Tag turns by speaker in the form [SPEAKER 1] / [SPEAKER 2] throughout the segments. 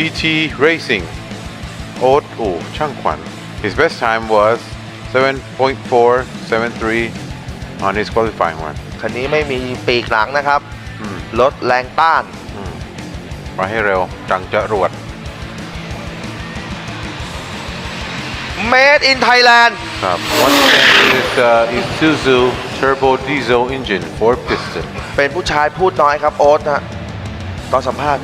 [SPEAKER 1] TT Racing โอ๊ตอู่ช่างขวัญ His best time was 7.473 on his qualifying run
[SPEAKER 2] คันนี้ไม่มีปีกหลังนะครับ
[SPEAKER 1] อืม
[SPEAKER 2] ลดแรงต้าน
[SPEAKER 1] มาให้เร็วจังจะรวด
[SPEAKER 2] Made in Thailand
[SPEAKER 1] ครับ Once again is uh, Isuzu turbo diesel engine 4 piston
[SPEAKER 2] เป็นผู้ชายพูดน้อยครับโอ๊ตนะตอนสัมภาษณ์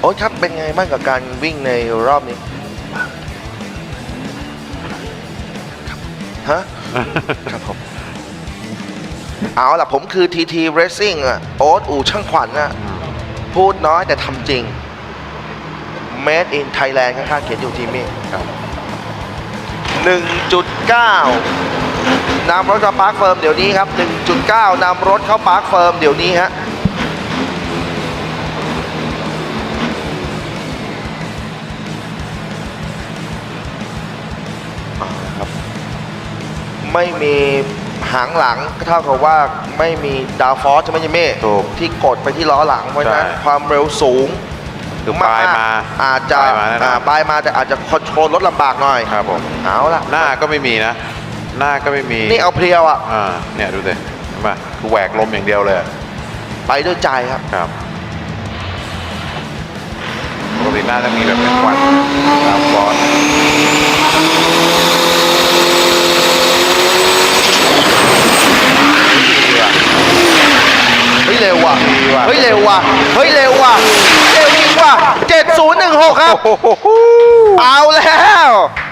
[SPEAKER 2] โอ๊ตครับเป็นไงบ้างกับการวิ่งในรอบนี้ฮะครับผมเอาล่ะผมคือ TT Racing อะโอ๊ตอู่ช่างขวัญน่ะพูดน้อยแต่ทำจริง Made in Thailand ข้างๆเขียนอยู่ทีมนี้
[SPEAKER 1] ครับ
[SPEAKER 2] 1.9นำรถเข้าปาร์คเฟิร์มเดี๋ยวนี้ครับ 1.9นำรถเข้าปาร์คเฟิร์มเดี๋ยวนี้ฮะ ไม่มีหางหลังก็เท่ากับว่าไม่มีดาวฟอสใช่ไหมจิมมี่
[SPEAKER 1] ถูก
[SPEAKER 2] ที่กดไปที่ล้อหลังเพราะฉะนั้น
[SPEAKER 1] ใช่
[SPEAKER 2] ความเร็วสูง
[SPEAKER 1] คือปลายมา
[SPEAKER 2] อาจจะ
[SPEAKER 1] ปลายมาแน่นอน
[SPEAKER 2] อ่าปลายมาแต่อาจจะคอนโทรลรถลำบากหน่อย
[SPEAKER 1] ครับผม
[SPEAKER 2] เอาละ
[SPEAKER 1] หน้าก็ไม่มีนะ หน้าก็ไม่มี
[SPEAKER 2] นี่เอาเพรียวอะ
[SPEAKER 1] อ่าเนี่ยดูสิเห็นปะคือแหวกลมอย่างเดียวเลยอะ
[SPEAKER 2] ไปด้วยใจครับ
[SPEAKER 1] ครับปกติหน้าจะมีแบบเป็นควันตามฟอส
[SPEAKER 2] เฮ้ยเร็วว่ะ
[SPEAKER 1] ดีว่ะ
[SPEAKER 2] เฮ้ยเร็วว่ะ เฮ้ยเร็วว่ะ เร็วจริงว่ะ 7016 ครับ
[SPEAKER 1] โอ้โห
[SPEAKER 2] เอาแล้วโอ้ย